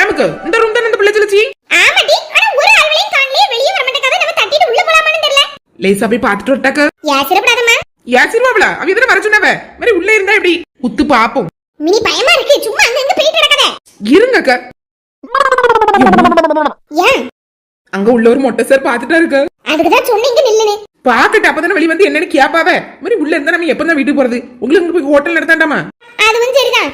ஏமுக்கு இந்த ரூம் தானே இந்த பிள்ளை சொல்லுச்சு? ஆமாடி ஆனா ஒரு ஆள்களையும் காணலையே வெளியே வர மாட்டேங்காத நம்ம தட்டிட்டு உள்ள போலாமான்னு தெரியல. லேசா போய் பாத்துட்டு வரட்டாக்க. யாசிரப்படாதம்மா யாசிருவாப்ல அவ எதுல வர சொன்னவ? மாதிரி உள்ள இருந்தா எப்படி? உத்து பாப்போம். மினி பயமா இருக்கு. சும்மா அங்க அங்க போயிட்டு நடக்காத. இருங்கக்க. ஏன் அங்க உள்ள ஒரு மொட்டை சார் பாத்துட்டா இருக்கு. அதுக்குதான் சொன்னீங்க நில்லுன்னு. பாக்கட்டு அப்பதானே வெளிய வந்து என்னன்னு கேப்பாவ? மாதிரி உள்ள இருந்தா நம்ம எப்பதான் வீட்டுக்கு போறது? உங்களுக்கு போய் ஹோட்டல் நடத்தாண்டாமா? அதுவும் சரிதான்.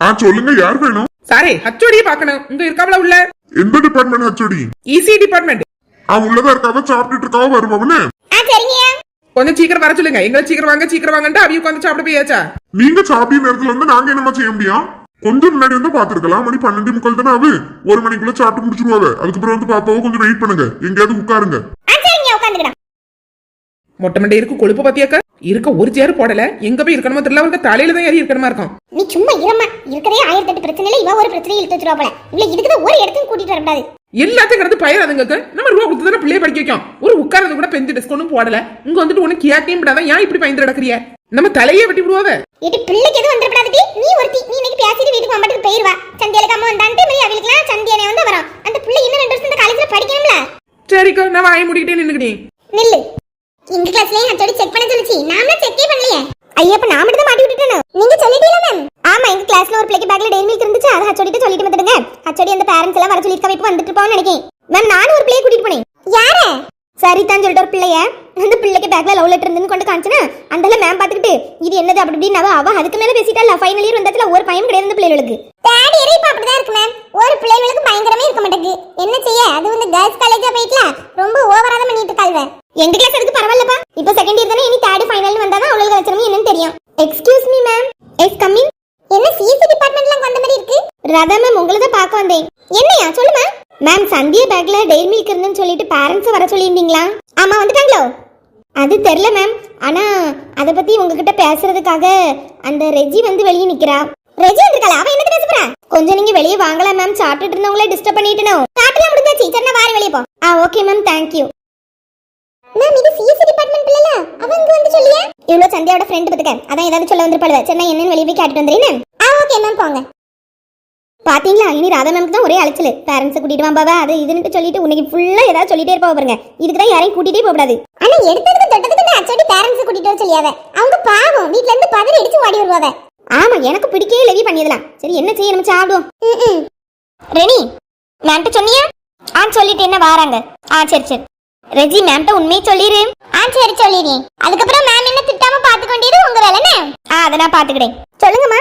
ஆ சொல்லுங்க யார் வேணும்? சாரே ஹச்சோடியை பாக்கணும் இங்க இருக்காவல உள்ள? எந்த டிபார்ட்மெண்ட் ஹெச்ஓடி? இசி டிபார்ட்மெண்ட் அவன் உள்ளதா இருக்காவ சாப்பிட்டுட்டு இருக்காவ சரிங்கய்யா கொஞ்சம் சீக்கிரம் வர சொல்லுங்க. எங்களை சீக்கிரம் வாங்க சீக்கிரம் வாங்கன்ட்டு அவிய உட்காந்து சாப்பிட போயாச்சா? நீங்க சாப்பிட்ட நேரத்துல வந்து நாங்க என்னமா செய்ய முடியும்? கொஞ்சம் முன்னாடி வந்து பாத்துருக்கலாம் மணி பன்னெண்டு முக்கால் தானே ஆகு ஒரு மணிக்குள்ள சாப்பிட்டு முடிச்சிருவாங்க அதுக்கப்புறம் வந்து பாப்பாவோ கொஞ்சம் வெயிட் பண்ணுங்க. எங்கேயாவது உட்காருங்க. ஆ சரிங்க உட்காந்துக்கலாம் மொட்டை மண்டை இருக்கு கொழுப்பு பாத்தியாக்கா இருக்க ஒரு சேர் போடல. எங்க போய் இருக்கணுமோ தெரியல. அவருக்கு தலையில தான் ஏறி இருக்கணுமா இருக்கும். நீ சும்மா இரமா இருக்கதே ஆயிரத்தி எட்டு பிரச்சனையில இவ ஒரு பிரச்சனையை இழுத்து வச்சிருவா போல. இவளை இதுக்கு ஒரு இடத்துக்கு கூட்டிட்டு வரக்கூடாது. எல்லாத்தையும் கிடந்து பயிராதுங்க நம்ம ரூபா கொடுத்து தானே பிள்ளைய படிக்க வைக்கும். ஒரு உட்காரது கூட பெஞ்சு டிஸ்கவுண்டும் போடல. இங்க வந்துட்டு உனக்கு கேட்டையும் விடாதான் ஏன் இப்படி பயந்து நடக்கிறிய நம்ம தலையே வெட்டி விடுவாவ இது பிள்ளைக்கு எதுவும் வந்துடக்கூடாது நீ ஒருத்தி. நீ இன்னைக்கு பேசிட்டு வீட்டுக்கு அம்மாட்டுக்கு போயிருவா. சந்தியாலுக்கு அம்மா வந்தான்ட்டு மாதிரி அவளுக்குலாம் சந்தியானே வந்து வரும் அந்த பிள்ளை இன்னும் ரெண்டு வருஷம் இந்த காலேஜ்ல படிக்கணும்ல. சரிக்கா நான் வாய முடிக்கிட்டே நின்னுக்கிட்டேன். நில்லு. எங்க கிளாஸ்லயும் ஹச்சோடி செக் பண்ண சொல்லுச்சு நாம செக்கே பண்ணலையே. ஐயா அப்ப நான் மட்டும் தான் மாட்டி விட்டுட்டேன்? நீங்க சொல்லிட்டீங்களா மேம் ஆமா எங்க கிளாஸ்ல ஒரு பிள்ளைக்கு பேக்ல டெய்லி இருந்துச்சு. அதை ஹச்சோடிட்டு சொல்லிட்டு வந்துடுங்க. ஹச்சோடி அந்த பேரண்ட்ஸ் எல்லாம் வர சொல்லிருக்கா இப்ப வந்துட்டு போன்னு நினைக்கிறேன் மேம் நானும் ஒரு பிள்ளைய கூட்டிட்டு போனேன். யார? சரிதான் சொல்லிட்டு ஒரு பிள்ளைய அந்த பிள்ளைக்கு பேக்ல லவ் லெட்டர் இருந்துன்னு கொண்டு காமிச்சனா? அந்த மேம் பாத்துக்கிட்டு இது என்னது? அப்படி இப்படின்னு அவ அதுக்கு மேல பேசிட்டா ஃபைனல் இயர் வந்தாச்சுல ஒரு பையன் கிடையாது இந்த பிள்ளைகளுக்கு. தேர்ட் இயர் இப்ப அப்படிதான் இருக்கு மேம் ஒரு பிள்ளைகளுக்கு பயங்கரமே இருக்க மாட்டேங்குது. என்ன செய்ய? அது வந்து கேர்ள்ஸ் காலேஜா போயிட்டல ரொம்ப ஓவரா தான் பண்ணிட்டு இருக்காங்க எங்க கிளாஸ் அதுக்கு பரவாயில்லப்பா இப்போ செகண்ட் இயர் தானே இனி தேர்ட் ஃபைனல் வந்தா தான் அவங்களுக்கு வச்சிருமே என்னன்னு தெரியும் excuse me ma'am yes coming என்ன சிஎஸ்சி டிபார்ட்மெண்ட்ல வந்த மாதிரி இருக்கு ராதா மேம் உங்களை தான் பார்க்க வந்தேன் என்னையா சொல்லு மேம் மேம் சந்தியா பேக்ல டெய்ரி மில்க் இருந்துன்னு சொல்லிட்டு பேரண்ட்ஸ் வர சொல்லியிருந்தீங்களா? ஆமா வந்துட்டாங்களோ? அது தெரியல மேம் ஆனா அத பத்தி உங்ககிட்ட பேசுறதுக்காக அந்த ரெஜி வந்து வெளியே நிக்கிறா. ரெஜி வந்திருக்கல அவ என்ன பேச போறா? கொஞ்சம் நீங்க வெளியே வாங்கலாம் மேம் சாப்பிட்டுட்டு இருந்தவங்களே டிஸ்டர்ப் பண்ணிட்டனோ சாப்பிடலாம் முடிஞ்சாச்சு. சரி வாரி வெளியே போ. ஆ okay ma'am thank you ma'am இது சிஎஸ்சி டிபார்ட்மெண்ட் பிள்ளைல அவ இங்க வந்து சொல்லியா? இவ்ளோ சந்தியாவோட ஃப்ரெண்ட் பத்துக்க. அதான் ஏதாவது சொல்ல வந்திருப்பாளுவ. சரி நான் என்னன்னு வெளியே போய் கேட்டுட்டு வந்துறேன் ஆ ஓகே மேம் போங்க. பாத்தீங்களா? இனி ராதா மேம்க்கு தான் ஒரே அலைச்சல். பேரண்ட்ஸ் கூட்டிட்டு வாம்பாவா அது இதுன்னு சொல்லிட்டு உனக்கு ஃபுல்லா ஏதாவது சொல்லிட்டே இருப்பா பாருங்க. இதுக்கு தான் யாரையும் கூட்டிட்டே போக கூடாது. ஆனா எடுத்ததுக்கு தொட்டதுக்கு அச்சடி பேரண்ட்ஸ் கூட்டிட்டு வர சொல்லியாவ? அவங்க பாவம் வீட்ல இருந்து பதறி அடிச்சு ஓடி வருவாவ? ஆமா எனக்கு பிடிக்கவே லெவி பண்ணியதலாம் சரி என்ன செய்ய நம்ம சாப்பிடுவோம். ரெனி மேம்கிட்ட சொன்னியா? ஆ சொல்லிட்டு என்ன வாராங்க? ஆ சரி சரி. ரெஜி மேம்கிட்ட உண்மையை சொல்லிரு. ஆ சரி சொல்லிடுறேன் அதுக்கப்புறம் மேம் என்ன திட்டாம பாத்துக்கொண்டது உங்க வேலைன்னு ஆ அதை நான் பாத்துக்கிறேன் சொல்லுங்கம்மா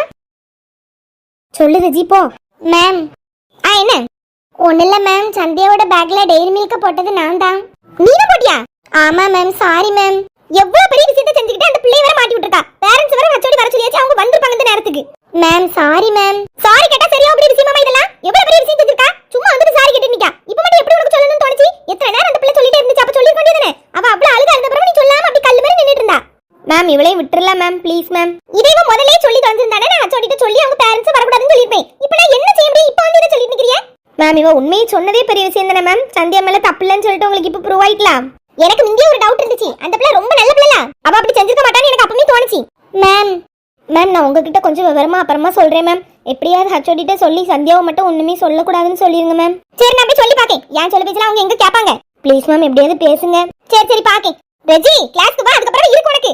சொல்லு ரெஜி போ. மேம் ஆ என்ன? ஒன்றும் இல்லை மேம் சந்தியாவோட பேக்ல டெய்ரி மில்க போட்டது நான் தான் நீங்க போட்டியா? ஆமா மேம் சாரி மேம் எவ்வளவு பெரிய விஷயத்தை செஞ்சுக்கிட்டு அந்த பிள்ளைய வேற மாட்டி விட்டுருக்கா? பேரண்ட்ஸ் வேற வச்சோடி வர சொல்லியாச்சு அவங்க வந்திருப்பாங்க இந்த நேரத்துக்கு. மேம் சாரி மேம் சாரி கேட்டா சரியா அப்படி விஷயமா இதெல்லாம்? எவ்வளவு பெரிய விஷயம் செஞ்சிருக்கா? சும்மா வந்துட்டு சாரி கேட்டு நிக்கா. இப்போ மட்டும் எப்படி உனக்கு சொல்லணும்னு தோணுச்சு? எத்தனை நேரம் அந்த பிள்ளை சொல்லிட்டே இருந்துச்சு அப்ப சொல்லி கொண்டே அவ அவ்வளவு அழுக இருந்த பிறகு நீ சொல்லாம அப்படி கல்லு மாதிரி நின்னுட்டு இருந்தா? மேம் இவளையும் விட்டுறலாம் மேம் ப்ளீஸ் மேம் இதை இவன் முதல்லயே சொல்லி தொலைஞ்சிருந்தானே நான் சொல்லிட்டு சொல்லி அவங்க பேரண்ட்ஸ் வரக்கூடாதுன்னு சொல்லிருப்பேன் இப்போ நான் என்ன செய்ய முடியும் இப்போ வந்து இதை சொல்லிட்டு நிக்கிறியா மேம் இவ உண்மையை சொன்னதே பெரிய விஷயம் தானே மேம் சந்தியா மேல தப்பு இல்லைன்னு சொல்லிட்டு உங்களுக்கு இப்போ ப்ரூவ் ஆயிக்கலாம் எனக்கு முந்தைய ஒரு டவுட் இருந்துச்சு. அந்த பிள்ளை ரொம்ப நல்ல பிள்ளை அவ அப்படி செஞ்சிருக்க மாட்டான்னு எனக்கு அப்பவுமே தோணுச்சு. மேம் மேம் நான் உங்ககிட்ட கொஞ்சம் விவரமா அப்புறமா சொல்றேன் மேம் எப்படியாவது ஹச்சோடிட்ட சொல்லி சந்தியாவை மட்டும் ஒண்ணுமே சொல்லக்கூடாதுன்னு சொல்லிருங்க மேம் சரி நான் போய் சொல்லி பாக்கேன். ஏன் சொல்லி பேசலாம் அவங்க எங்க கேட்பாங்க ப்ளீஸ் மேம் எப்படியாவது பேசுங்க. சரி சரி பாக்கேன். ரெஜி கிளாஸ்க்கு வா அதுக்கப்புறம் இருக்கு உனக்கு.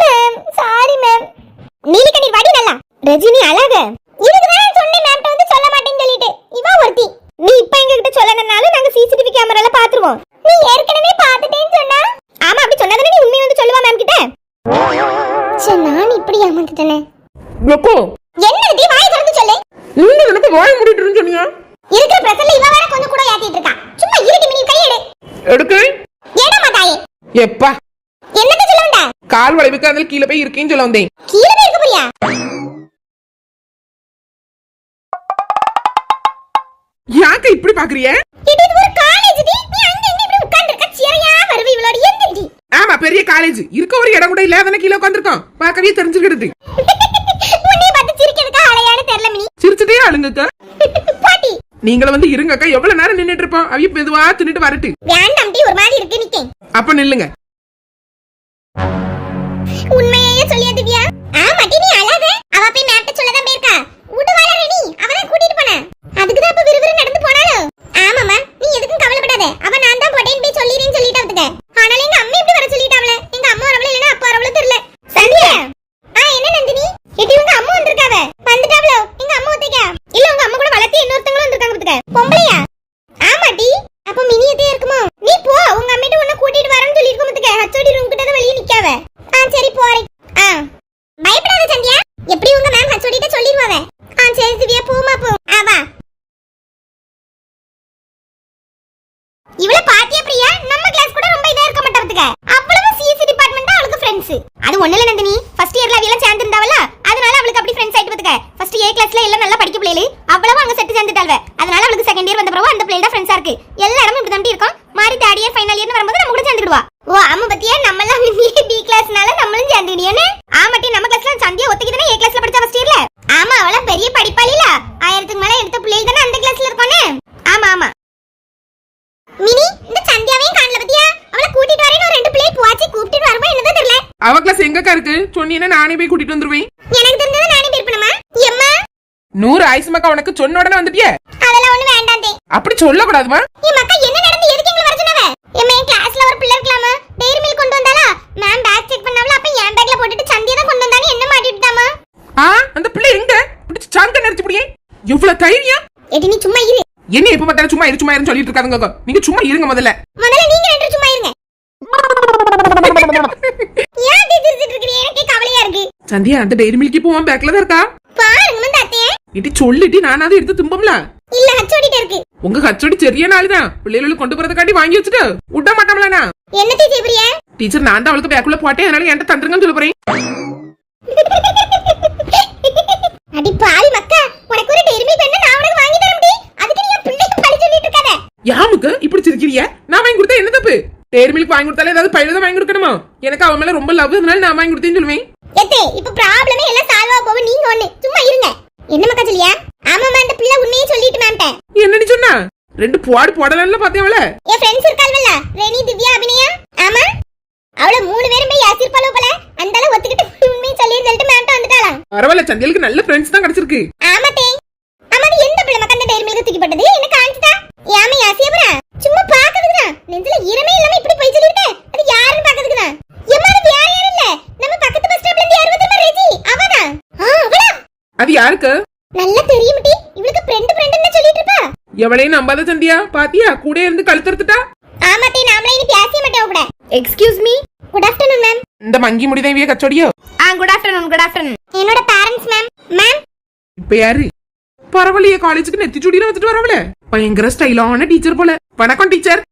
மேம் சாரி மேம் நீலிக்கண்ணி வாடி நல்லா. ரஜினி அழக. இதுக்கு தான் சொன்னேன் மேம்ட்ட வந்து சொல்ல மாட்டேன்னு சொல்லிட்டு இவா ஒருத்தி நீ இப்ப எங்க கிட்ட சொல்லணும்னாலும் நாங்க சிசிடிவி பாத்துருவோம் நீ ஏற்கனவே பாத்துட்டேன்னு சொன்னா? ஆமா அப்படி சொன்னதானே நீ உண்மையை வந்து சொல்லுவா மேம் கிட்ட? சரி நான் இப்படி ஏமாந்துட்டேனே. எப்போ என்ன விதி வாய் திறந்து சொல்லு. நீங்க எனக்கு வாய மூடிட்டு சொன்னீங்க? இருக்கிற பிரச்சனை இவ வேற கொஞ்சம் கூட ஏத்திட்டு இருக்கா. சும்மா இருட்டி மினி கையெடு எடுக்க. ஏடா மாதாயே எப்பா. என்னத்த சொல்ல வந்தா? கால் வளைவுக்கு அதில் கீழே போய் இருக்கேன்னு சொல்ல வந்தேன். கீழே போய் இருக்க போறியா? யாக்க இப்படி பாக்குறிய? இது ஒரு காலேஜ் டி நீ அங்க இங்க இப்படி உட்கார்ந்து இருக்க சிறையா வருவி இவளோட எந்திரி ஆமா பெரிய காலேஜ் இருக்க ஒரு இடம் கூட இல்லாதன கீழே உட்காந்துருக்கோம் பார்க்கவே மினி. சிரிச்சுட்டே அழுங்கக்கா நீங்களும் வந்து இருங்கக்கா எவ்வளவு நேரம் நின்னுட்டு இருப்போம். அவிய மெதுவா தின்னுட்டு வரட்டு. ஒரு மாதிரி இருக்கு நிக்கேன். அப்ப நில்லுங்க. உண்மையே சொல்லியா திவ்யா. ஆமா டி நீ அழாத. அவ போய் மேட்ட சொல்லதான் போயிருக்கா. விடுவாள ரெனி அவ வந்திருக்காங்களோ எங்க அம்மா ஒத்தைக்கா இல்ல உங்க அம்மா கூட வளர்த்தி இன்னொருத்தங்களும் வந்திருக்காங்க பாத்துக்க பொம்பளையா ஆமாடி அப்ப மினியதே இருக்குமா நீ போ உங்க அம்மிட்ட உன்னை கூட்டிட்டு வரேன்னு சொல்லிருக்கோம் பாத்துக்க ஹச்சோடி ரூம் கிட்ட தான் வெளிய நிக்காவ ஆ சரி போறேன் ஆ பயப்படாத சந்தியா எப்படி உங்க மேம் ஹச்சோடிட்ட சொல்லிடுவாவ ஆ சரி திவ்யா போமா போ ஆ வா இவள பாத்தியா பிரியா நம்ம கிளாஸ் கூட ரொம்ப இதா இருக்க மாட்டறதுக்கு அவ்வளவு சிஎஸ்சி டிபார்ட்மெண்ட் தான் அவளுக்கு ஃப்ரெண்ட்ஸ் அது ஒண்ணு இல்ல நந்தினி ஃபர்ஸ்ட் இயர்ல அவியெல்லாம் சேர்ந்து இருந்தாவல அதனால அவளுக்கு அப்படி ஃப்ரெண்ட்ஸ் ஆயிட்டு வந்துக்க ஃபர்ஸ்ட் ஏ கிளாஸ்ல எல்லாம் நல்லா படிக்க பிள்ளைகளு அவ்வளவு அங்க செட்டு சேர்ந்துட்டாள்வ அதனால அவளுக்கு செகண்ட் இயர் வந்த பிறகு அந்த பிள்ளைட ஃப்ரெண்ட்ஸா இருக்கு எல்லா இடமும் இப்படி தான் இருக்கும். மாறி தேர்ட் இயர் ஃபைனல் இயர்னு வரும்போது நம்ம கூட சேர்ந்துடுவா ஓ ஆமா பத்தியா? நம்ம எல்லாம் பி கிளாஸ்னால நம்மளும் சேர்ந்துக்கிடியோன்னு ஆமாட்டி நம்ம கிளாஸ்ல சந்தியா ஒத்திக்கு தானே ஏ கிளாஸ்ல படிச்சா ஃபர்ஸ்ட் இயர்ல ஆமா அவள பெரிய படிப்பாளில. ஆயிரத்துக்கு மேல எடுத்த பிள்ளைகள் தானே அந்த கிளாஸ்ல இருக்கோன்னு ஆமா ஆமா. மினி இந்த சந்தியாவையும் காணல பத்தியா? அவளை கூட்டிட்டு வரேன்னு ஒரு ரெண்டு பிள்ளை போச்சு கூட்டிட்டு வருமா என்னதான் தெரியல? அவ கிளாஸ் எங்கக்கா இருக்கு? சொன்னீங்கன்னா நானே போய் கூட்டிட்டு வந்துருவேன். எனக்கு தெரிஞ்சது நானே பேர்ப்பணுமா எம்மா? நூறு ஆயுசுமாக்கா உனக்கு சொன்ன உடனே வந்துட்டியே? அதெல்லாம் ஒண்ணு வேண்டாம் தே. அப்படி சொல்லக்கூடாதுமா. என் மக்கா என்ன நடந்து? எதுக்கு எங்களை வர சொன்னவ? எம்மா கிளாஸ்ல ஒரு பிள்ளை இருக்கலாமா? டெய்ரி மில்க் கொண்டு வந்தாளா? மேம் பேக் செக் பண்ணாவல அப்ப என் பேக்ல போட்டுட்டு சந்தியா தான் கொண்டு வந்தானே என்ன மாட்டி விட்டாமா ஆ அந்த பிள்ளை எங்க? பிடிச்சு சாங்க நிறுத்தி புடியே. இவ்வளவு தைரியம்? எடி நீ சும்மா இரு. என்ன எப்ப பார்த்தாலும் சும்மா இரு சும்மா இருன்னு சொல்லிட்டு இருக்காதுங்க நீங்க சும்மா இருங்க முதல்ல. முதல்ல நீங்க ரெண்டு சும்மா இருங்க. ஏன் சிரிச்சிட்டு இருக்கீங்க எனக்கே கவலையா இருக்கு. சந்தியா அந்த டெய்ரி மில்கி போவான் பேக்ல தான் இருக்கா? பாருங்க வந்து அத்தையே இட்டி சொல்லிட்டு நானாவது எடுத்து தும்பம்ல. இல்ல ஹச்சோடிட்டு இருக்கு. உங்க கச்சோடி சரியான ஆளுதான் பிள்ளைகளுக்கு கொண்டு போறதுக்காட்டி வாங்கி வச்சுட்டு விட மாட்டோம்லண்ணா என்ன தேய்ச்சி பிரியா டீச்சர் நான் தான் அவளுக்கு பேக்குள்ள போட்டேன் அதனால என்கிட்ட தந்துருங்கன்னு சொல்ல போறேன் அடி பாவி மக்கா உனக்கு ஒரு மில்க் வேணா நான் உனக்கு வாங்கி தர முடியும் அதுக்கு நீ என் பிள்ளைக்கு பழி சொல்லிட்டு இருக்காத யாமுக்கு இப்படி சிரிக்கிறிய நான் வாங்கி கொடுத்தா என்ன தப்பு டெய்ரி மில்க் வாங்கி கொடுத்தாலே ஏதாவது பழுத வாங்கி கொடுக்கணுமா எனக்கு அவன் மேல ரொம்ப லவ் அதனால நான் வாங்கி கொடுத்தேன்னு சொல்லுவேன் எத்தே இப்ப ப்ராப்ளமே எல்லாம் சால்வ் ஆக போக நீங்க ஒண்ணு சும்மா இருங்க என்ன மக்கா சொல்லியா ஆமாமா அந்த பிள்ளை உண்மையே சொல்லிட்டு மேம்ட்ட. என்னன்னு சொன்னா? ரெண்டு புவாடு போடலாம்ல பாத்தியாவல என் ஃப்ரெண்ட்ஸ் இருக்காள்வல்ல ரெனி திவ்யா அபிநயா? ஆமா? அவள மூணு பேரும் போய் யாசிருப்பாளோ போல அந்த அளவு ஒத்துக்கிட்டு உண்மையை சொல்லி சொல்லிட்டு மேம்ட்ட வந்துட்டாளாம். பரவாயில்ல சந்தியலுக்கு நல்ல ஃப்ரெண்ட்ஸ் தான் கிடைச்சிருக்கு. ஆமாட்டே ஆமா அது எந்த பிள்ளை மக்கா அந்த டெய்ரி மில்க் தூக்கி போட்டது? என்ன காமிச்சிட்டா? ஏமா யாசியபுரா? சும்மா பாக்குறதுக்கு தான் நெஞ்சில ஈரமே இல்லாம இப்படி போய் சொல்லிட்டு அது யாருன்னு பாக்குறதுக்கு தான் எம்மா அது வேற யாரும் இல்ல. நம்ம பக்கத்து பஸ் ஸ்டாப்ல இருந்து யார் வந்து ரெஜி? அவதான். ஆ அவளா? அது யாருக்கு? நல்லா தெரியும் டி. இவளுக்கு ஃப்ரெண்ட் ஃப்ரெண்ட்னு சொல்லிட்டு இருப்பா. எவளையும் நம்பாத சந்தியா? பாத்தியா? கூட இருந்து கழுத்தறுத்துட்டா? ஆமாட்டே நாமளே இனி பேச மாட்டோம் கூட. Excuse me good afternoon ma'am இந்த மங்கி முடிதான் கச்சோடியோ? ஆ குட் ஆஃப்டர்நூன் குட் ஆஃப்டர்நூன் என்னோட பேரண்ட்ஸ் மேம் மேம் இப்ப யாரு? பரவாயில்லையே காலேஜுக்கு நெத்தி சுடியில வச்சுட்டு வரவள. பயங்கர ஸ்டைலான டீச்சர் போல. வணக்கம் டீச்சர்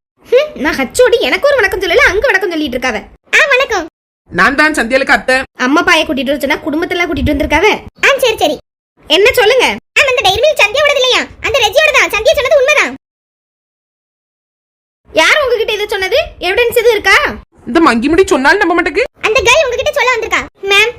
நான் ஹச்சோடி எனக்கு ஒரு வணக்கம் சொல்லல அங்க வணக்கம் சொல்லிட்டு இருக்காவ. ஆ வணக்கம். நான் தான் சந்தியாலுக்கு அத்தை. அம்மா பாய கூட்டிட்டு வச்சுனா குடும்பத்தெல்லாம் கூட்டிட்டு வந்திருக்காவ? ஆ சரி சரி. என்ன சொல்லுங்க? மேம் அந்த டைரி மில்க் சந்தியாவோடது இல்லையா? அந்த ரெஜியோட தான் சந்தியா சொன்னது உண்மைதான் யார் உங்ககிட்ட இது சொன்னது? எவிடன்ஸ் இது இருக்கா? இந்த மங்கி முடி சொன்னாலும் நம்ப மாட்டேக்கு. அந்த கேர்ள் உங்ககிட்ட சொல்ல வந்திருக்கா? மேம்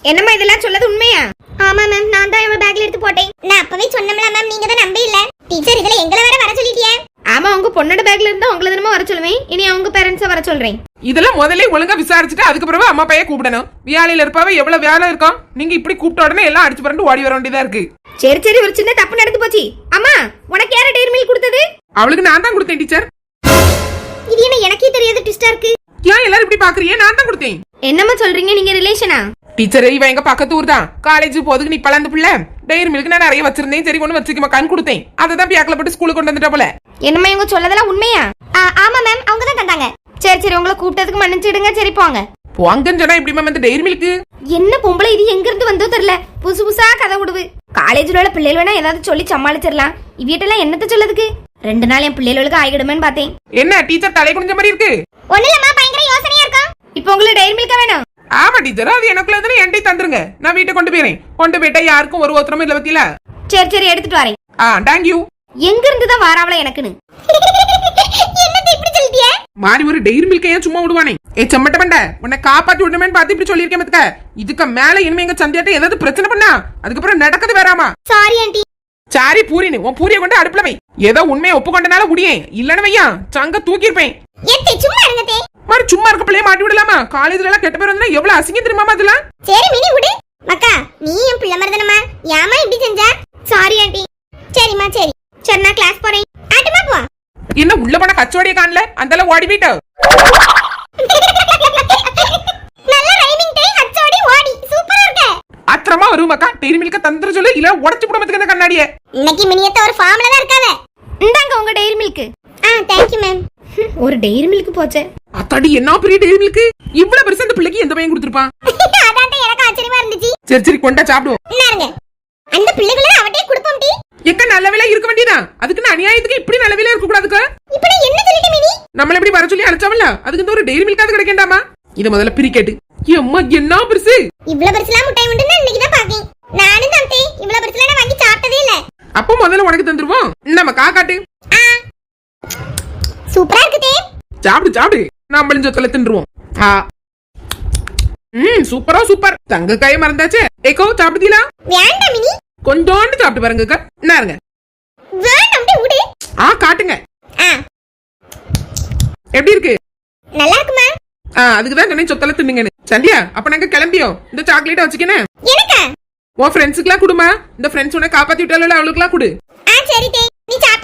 என்னம்மா இதெல்லாம் சொல்லது உண்மையா? ஆமா மேம் நான் தான் இவ பேக்ல எடுத்து போட்டேன். நான் அப்பவே சொன்னோம்ல மேம் நீங்க தான் நம்ப இல்ல. டீச்சர் இதுல எங்களை வேற வர சொல்லிட்டியே. ஆமா உங்க பொண்ணோட பேக்ல இருந்தா உங்களை தினமும் வர சொல்லுவேன். இனி அவங்க பேரண்ட்ஸ வர சொல்றேன். இதெல்லாம் முதல்ல ஒழுங்கா விசாரிச்சுட்டு அதுக்கப்புறமா அம்மா பையன் கூப்பிடணும். வேலையில இருப்பாவ எவ்வளவு வேலை இருக்கும்? நீங்க இப்படி கூப்பிட்ட உடனே எல்லாம் அடிச்சு புரண்டு ஓடி வர வேண்டியதா இருக்கு. சரி சரி ஒரு சின்ன தப்பு நடந்து போச்சு. அம்மா உனக்கு யார டேர் மில்க் கொடுத்தது? அவளுக்கு நான் தான் கொடுத்தேன் டீச்சர் இது என்ன எனக்கே தெரியாத ட்விஸ்டா இருக்கு. ஏன் எல்லாரும் இப்படி பாக்குறீங்க? நான் தான் கொடுத்தேன். என்னம்மா சொல்றீங்க நீங்க ரிலேஷனா டீச்சர் இவன் எங்க பக்கத்து ஊர் தான் காலேஜ் போதுக்கு நீ பழந்த பிள்ளை. டெய்ரி மில்க் நான் நிறைய வச்சிருந்தேன். சரி கொண்டு வச்சுக்க மக்கான்னு கொடுத்தேன். அதை தான் பேக்கில் போட்டு ஸ்கூலுக்கு கொண்டு வந்துட்டா போல. என்னம்மா இவங்க சொல்லதெல்லாம் உண்மையா? ஆமா மேம் அவங்க தான் தந்தாங்க. சரி சரி உங்களை கூப்பிட்டதுக்கு மன்னிச்சிடுங்க. சரி போங்க. போங்கன்னு சொன்னா இப்படி மேம் இந்த டெய்ரி மில்க் என்ன பொம்பளை இது? எங்க இருந்து வந்தோ தெரியல. புதுசு புதுசா கதை விடுவு காலேஜ்ல உள்ள பிள்ளைகள் வேணா ஏதாவது சொல்லி சமாளிச்சிடலாம். இவ்விட்டெல்லாம் என்னத்த சொல்லதுக்கு? ரெண்டு நாள் என் பிள்ளைகளுக்கு ஆகிடுமேன்னு பார்த்தேன். என்ன டீச்சர் தலை குனிஞ்ச மாதிரி இருக்கு? ஒண்ணு இல்லம்மா பயங்கர யோசனையா இருக்கும் இப்போ உங்களுக்கு டைரி மில்கா வேணும். ஆமா டீச்சர். அது எனக்குள்ள தானே என்கிட்ட தந்துருங்க. நான் வீட்டை கொண்டு போயிறேன். கொண்டு போயிட்டா யாருக்கும் ஒரு ஒருத்தரமும் இல்ல பத்தியில சரி சரி எடுத்துட்டு வரேன். ஆ தேங்க்யூ எங்க இருந்து தான் வாராவள எனக்குன்னு? மாறி ஒரு டெய்ரி மில்க் ஏன் சும்மா விடுவானே? ஏ செம்மட்ட பண்ட உன்னை காப்பாத்தி விடணுமேன்னு பார்த்து இப்படி சொல்லியிருக்கேன் பாத்துக்க. இதுக்கு மேல இனிமே எங்க சந்தியாட்ட ஏதாவது பிரச்சனை பண்ணா அதுக்கப்புறம் நடக்குது வேறாமா? சாரி ஆண்டி சாரி பூரின்னு. உன் பூரிய கொண்டு அடுப்புல வை. ஏதோ உண்மையை ஒப்புக்கொண்டனால முடியேன் இல்லன்னு வையா சங்க தூக்கியிருப்பேன் எத்தே சும்மா இருங்க தே மாதிரி சும்மா இருக்க பிள்ளைய மாட்டி விடலாமா? காலேஜ்ல எல்லாம் கெட்ட பேர் வந்தா எவ்வளவு அசிங்கம் தெரியுமா அதெல்லாம்? சரி மினி விடு மக்கா நீ என் பிள்ளை மருதனமா ஏமா இப்படி செஞ்ச? சாரி ஆண்டி சரிம்மா சரி. சரி நான் கிளாஸ் போறேன். ஆட்டுமா போ. என்ன உள்ள போன கச்சோடியை காணல? அந்த ஓடி போயிட்ட நல்ல ரைமிங் டே அச்சோடி ஓடி. சூப்பரா இருக்க. அத்திரமா வருமாக்கா டெய்ரி மில்க தந்துர சொல்லு. இல்ல உடச்சு போட அந்த கண்ணாடிய. இன்னைக்கு மினியத்த ஒரு ஃபார்ம்ல தான் இருக்காவ. இந்தாங்க உங்க Dairy Milk ah thank you ma'am ஒரு டெய்ரி மில்க் போச்சே. அத்தாடி என்ன பெரிய டெய்ரி மில்க் இவ்வளவு பெருசா இந்த பிள்ளைக்கு எந்த பையன் கொடுத்துருப்பான்? அதான் தான் எனக்கு ஆச்சரியமா இருந்துச்சு. சரி சரி கொண்டா சாப்பிடுவோம். இன்னாருங்க அந்த பிள்ளைகளை அவட்டே கொடுப்போம் டி. எக்க நல்ல வேலை இருக்க வேண்டியதான் அதுக்குன்னு அநியாயத்துக்கு இப்படி நல்ல வேலை இருக்க கூடாதுக்கா? இப்போ நான் என்ன சொல்லிட்டு மினி? நம்மள எப்படி வர சொல்லி அழைச்சாவல்ல அதுக்கு இந்த ஒரு டெய்ரி மில்காவது கிடைக்கண்டாமா? இத முதல்ல பிரிக்கெட்டு அம்மா என்ன பெருசு? இவ்வளவு பெருசுலாம் முட்டை உண்டுன்னு இன்னைக்கு தான் பாக்கேன் நானும் தம்பி இவ்வளவு பெருசுலாம் நான் வாங்கி சாப்பிட்டதே இல்ல. அப்போ முதல்ல உனக்கு தந்துருவோம். நம்ம காக்காட்டு சூப்பரா இருக்குதே சாப்பிடு சாப்பிடு. நம்மளும் சொத்துல தின்றுவோம். ஆ. ம் சூப்பரா சூப்பர். தங்க காய மறந்தாச்சே. ஏக்கோ சாப்பிடுதீங்களா வேண்டாம் மினி. கொஞ்சோண்டு சாப்பிட்டு பாருங்கக்கா என்னருங்க வேண்டாம் டி விடு. ஆ காட்டுங்க. ஆ. எப்படி இருக்கு? நல்லா இருக்குமா? ஆ அதுக்கு தான் சொன்னேன் சொத்தல தின்னுங்கன்னு. சந்தியா அப்ப நாங்க கிளம்பியோ? இந்த சாக்லேட்டை வச்சுக்கினேன். எனக்கா? உன் ஃப்ரெண்ட்ஸுக்குலாம் கொடுமா. இந்த ஃப்ரெண்ட்ஸ் உன்னை காப்பாத்தி விட்டாலும் அவளுக்குலாம் கொடு. ஆ சரி நீ சாப்பிட்டியா